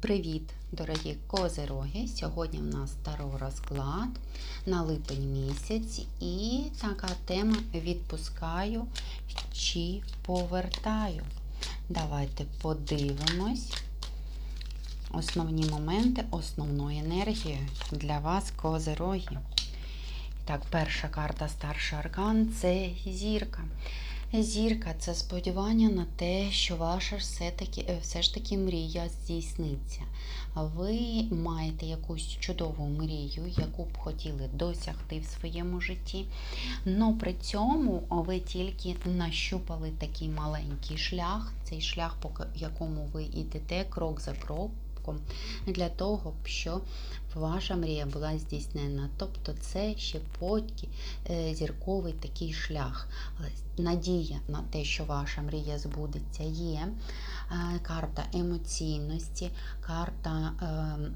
Привіт, дорогі козироги! Сьогодні в нас старий розклад на липень місяць і така тема відпускаю чи повертаю. Давайте подивимось основні моменти основної енергії для вас, козироги. Так, перша карта старший аркан це зірка. Зірка це сподівання на те, що ваша все-таки, е, все ж таки мрія здійсниться. Ви маєте якусь чудову мрію, яку б хотіли досягти в своєму житті. але при цьому ви тільки нащупали такий маленький шлях, цей шлях, по якому ви йдете крок за кроком, для того, щоб ваша мрія була здійснена. Тобто це ще поки е, зірковий такий шлях. Надія на те, що ваша мрія збудеться, є. Е, карта емоційності, карта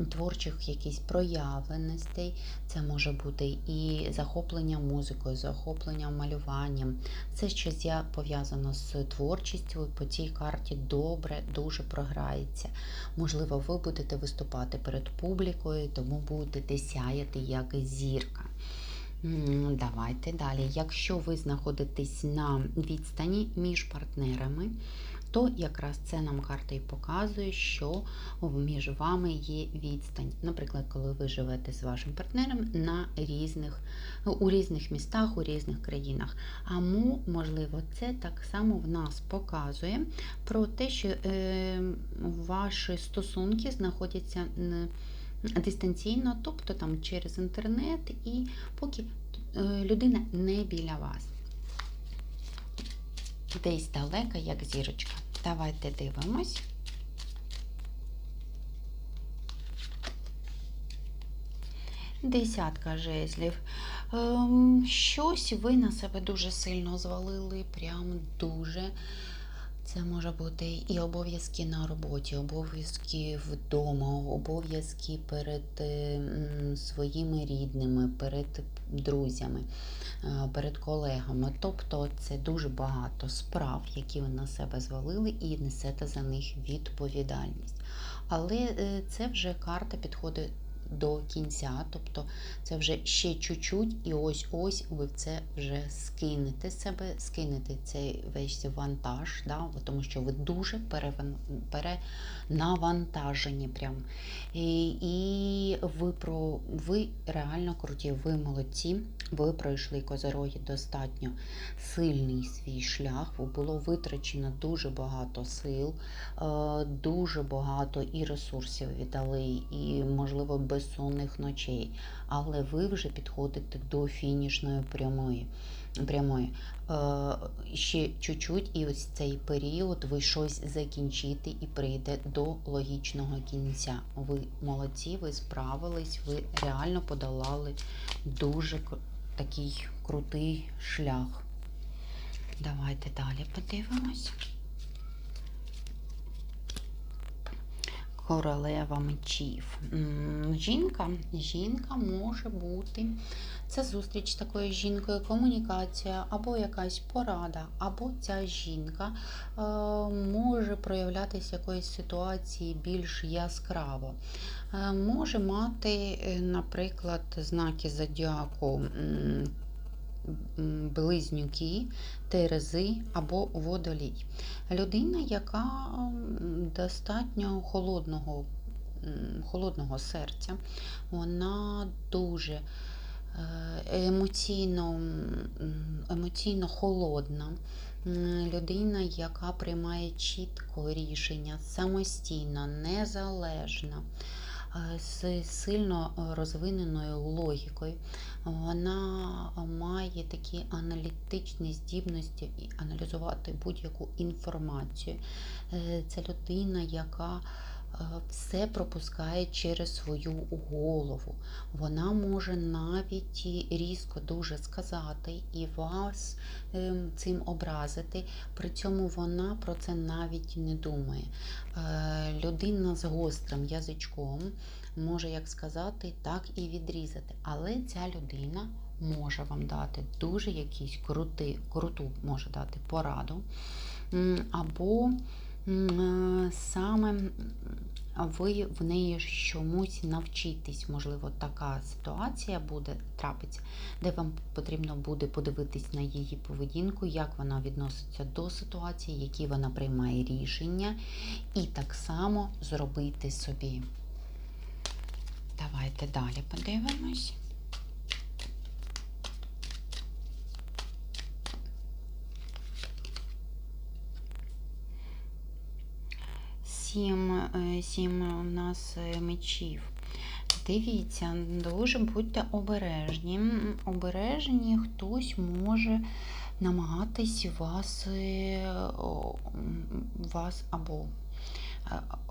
е, творчих якихось проявленостей. Це може бути і захоплення музикою, захоплення малюванням. Це щось пов'язано з творчістю. По цій карті добре, дуже програється. Можливо, ви будете виступати перед публікою, тому будете сяяти як зірка. Давайте далі. Якщо ви знаходитесь на відстані між партнерами, то якраз це нам карта і показує, що між вами є відстань. Наприклад, коли ви живете з вашим партнером на різних, у різних містах, у різних країнах. А можливо, це так само в нас показує про те, що е, ваші стосунки знаходяться дистанційно, тобто там через інтернет, і поки е, людина не біля вас. Десь далека, як зірочка. Давайте дивимось. Десятка жезлів. Ем, щось ви на себе дуже сильно звалили, прям дуже. Це може бути і обов'язки на роботі, обов'язки вдома, обов'язки перед своїми рідними, перед друзями, е, перед колегами. Тобто це дуже багато справ, які ви на себе звалили, і несете за них відповідальність. Але е, це вже карта підходить до кінця, тобто це вже ще чуть-чуть, і ось-ось ви це вже скинете себе, скинете цей весь вантаж, да, тому що ви дуже перенавантажені. Прям. І і ви про ви реально круті, ви молодці, ви пройшли козороги достатньо сильний свій шлях, було витрачено дуже багато сил, е, дуже багато і ресурсів віддали, і, можливо, без безсонних ночей, але ви вже підходите до фінішної прямої. прямої. Е, Ще чуть-чуть, і ось цей період ви щось закінчите і прийде до логічного кінця. Ви молодці, ви справились, ви реально подолали дуже такий крутий шлях. Давайте далі подивимось. Королева мечів. Жінка жінка може бути, це зустріч з такою жінкою, комунікація, або якась порада, або ця жінка е, може проявлятися якоїсь ситуації більш яскраво. Е, може мати, е, наприклад, знаки зодіаку близнюки, терези або водолій. Людина, яка достатньо холодного, холодного серця, вона дуже е, емоційно, емоційно холодна. Людина, яка приймає чітко рішення, самостійна, незалежна. Е, з сильно розвиненою логікою. Вона має такі аналітичні здібності і аналізувати будь-яку інформацію. Е, це людина, яка Е, все пропускає через свою голову. Вона може навіть різко дуже сказати і вас ем, цим образити, при цьому вона про це навіть не думає. Е, людина з гострим язичком може як сказати, так і відрізати. Але ця людина може вам дати дуже якийсь крутий, круту може дати пораду. Або Е, саме ви в неї чомусь навчитесь. Можливо, така ситуація буде трапиться, де вам потрібно буде подивитись на її поведінку, як вона відноситься до ситуації, які вона приймає рішення, і так само зробити собі. Давайте далі подивимось. Сім, е, сім у нас е, мечів. Дивіться, дуже будьте обережні. Обережні хтось може намагатись вас, е, вас або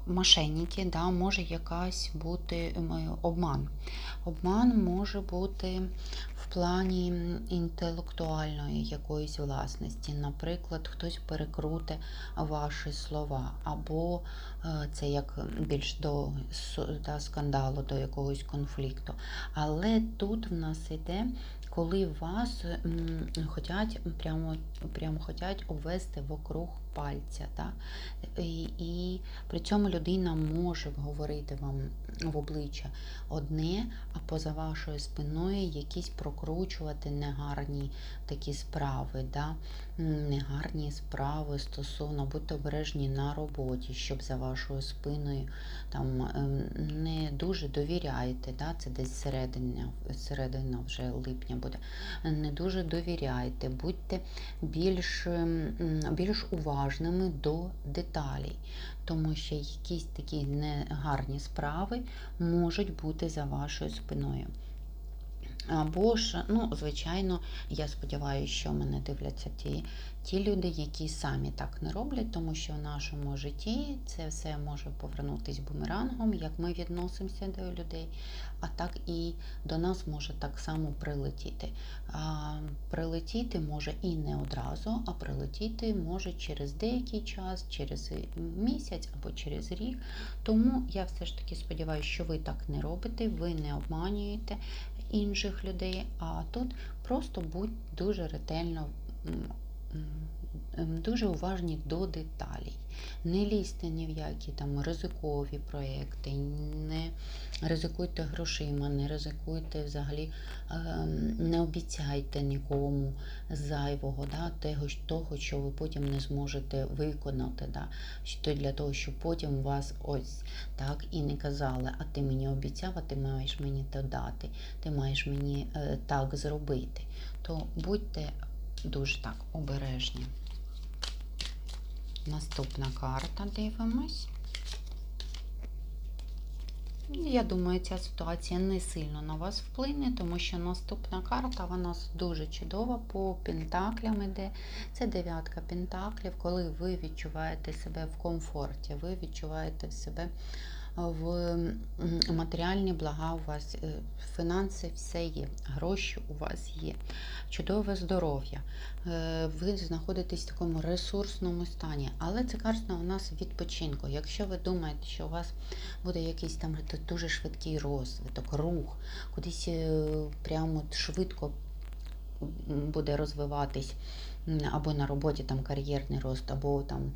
мошенники, да, може якась бути ем, обман. Обман може бути в плані інтелектуальної якоїсь власності. Наприклад, хтось перекруте ваші слова, або е, це як більш до да, скандалу, до якогось конфлікту. Але тут в нас йде, коли вас хотять прямо, прямо хотять увести вокруг пальця. Да? І, і при цьому людина може говорити вам в обличчя одне, а поза вашою спиною якісь прокручувати негарні такі справи, да? Негарні справи стосовно будьте обережні на роботі, щоб за вашою спиною там ем, не дуже довіряєте, да? це десь середина, середина вже липня буде. Не дуже довіряйте, будьте більш, ем, більш уважними до деталей, тому що якісь такі негарні справи можуть бути за вашою спиною. Або ж, ну, звичайно, я сподіваюся, що мене дивляться ті, ті люди, які самі так не роблять, тому що в нашому житті це все може повернутися бумерангом, як ми відносимося до людей, а так і до нас може так само прилетіти. А, прилетіти може і не одразу, а прилетіти може через деякий час, через місяць або через рік. Тому я все ж таки сподіваюся, що ви так не робите, ви не обманюєте інших людей, а тут просто будь дуже ретельно, дуже уважні до деталей. Не лізьте ні в які там ризикові проекти, не ризикуйте грошима, не ризикуйте взагалі, ем, не обіцяйте нікому зайвого, да, того, що ви потім не зможете виконати. Да, для того, щоб потім вас ось так і не казали, а ти мені обіцяв, а ти маєш мені то дати, ти маєш мені е, так зробити. То будьте дуже так обережні. Наступна карта дивимось. Я думаю, ця ситуація не сильно на вас вплине, тому що наступна карта вона дуже чудова по пентаклям іде. Це дев'ятка пентаклів, коли ви відчуваєте себе в комфорті, ви відчуваєте себе в матеріальні блага у вас, е, фінанси все є, гроші у вас є, чудове здоров'я. Е, Ви знаходитесь в такому ресурсному стані, але це карта у нас відпочинку. Якщо ви думаєте, що у вас буде якийсь там дуже швидкий розвиток, рух, кудись е, прямо швидко буде розвиватись або на роботі там кар'єрний рост, або там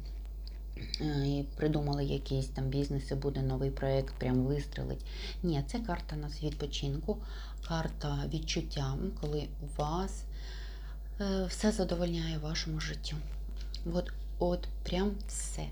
і придумали якийсь там бізнес і буде новий проєкт, прям вистрелить. Ні, це карта нас відпочинку, карта відчуття, коли у вас е, все задовольняє вашому життю. От, от прям все.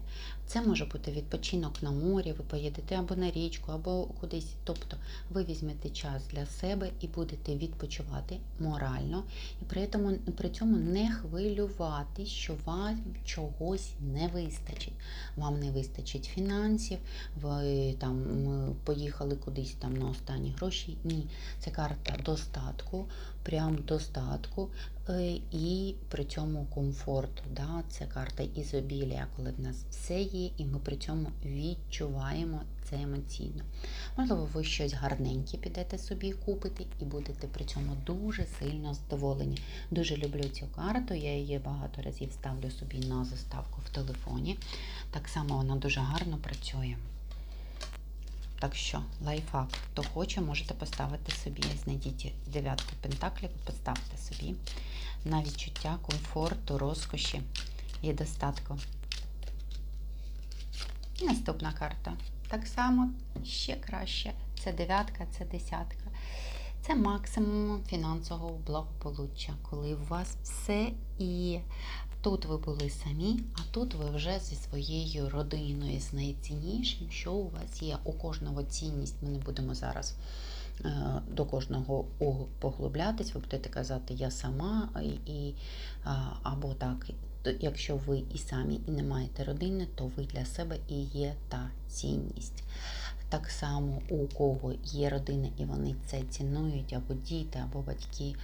Це може бути відпочинок на морі, ви поїдете або на річку, або кудись. Тобто ви візьмете час для себе і будете відпочивати морально, і при, тому, при цьому не хвилюватись, що вам чогось не вистачить. Вам не вистачить фінансів, ви там поїхали кудись там на останні гроші. Ні, це карта достатку, прям достатку і при цьому комфорту. Да? Це карта ізобілія, коли в нас все є, і ми при цьому відчуваємо це емоційно. Можливо, ви щось гарненьке підете собі купити і будете при цьому дуже сильно задоволені. Дуже люблю цю карту, я її багато разів ставлю собі на заставку в телефоні. Так само вона дуже гарно працює. Так що, лайфхак, хто хоче, можете поставити собі, знайдіть дев'ятку пентаклів, поставте собі на відчуття комфорту, розкоші і достатку. І Наступна карта. Так само ще краще. Це дев'ятка, це десятка. Це максимум фінансового благополуччя, коли у вас все і тут ви були самі, а тут ви вже зі своєю родиною, з найціннішим, що у вас є. У кожного цінність. Ми не будемо зараз е, до кожного поглублятись. Ви будете казати я сама і, або так. Якщо ви і самі і не маєте родини, то ви для себе і є та цінність. Так само у кого є родина і вони це цінують, або діти, або батьки,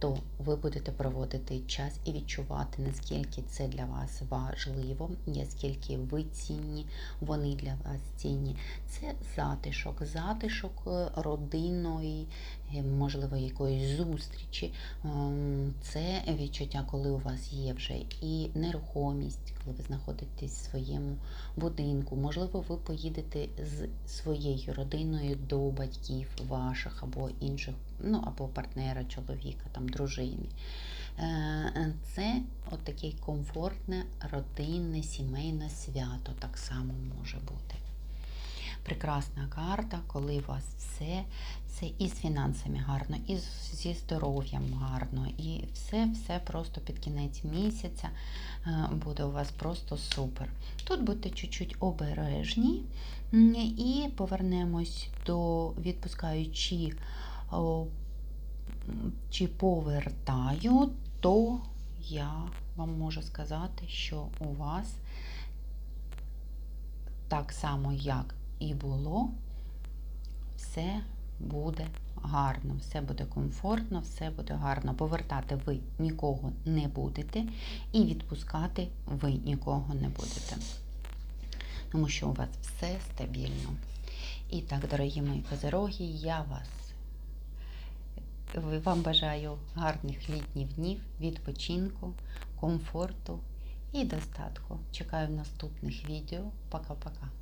то ви будете проводити час і відчувати, наскільки це для вас важливо, наскільки ви цінні, вони для вас цінні. Це затишок, затишок родиної. е, можливо, якоїсь зустрічі. Ем, Це відчуття, коли у вас є вже і нерухомість, коли ви знаходитесь в своєму будинку. Можливо, ви поїдете з своєю родиною до батьків ваших або інших, ну або партнера, чоловіка, там, дружини. Е, Це от таке комфортне, родинне, сімейне свято так само може бути. Прекрасна карта, коли у вас все, все і з фінансами гарно, і зі здоров'ям гарно, і все, все просто під кінець місяця е, буде у вас просто супер. Тут будьте чуть-чуть обережні і повернемось до відпускаючи чи повертаю, то я вам можу сказати, що у вас так само, як і було, все буде гарно, все буде комфортно, все буде гарно. Повертати ви нікого не будете, і відпускати ви нікого не будете. Тому що у вас все стабільно. І так, дорогі мої козероги, я вас вам бажаю гарних літніх днів, відпочинку, комфорту і достатку. Чекаю наступних відео. Пока-пока.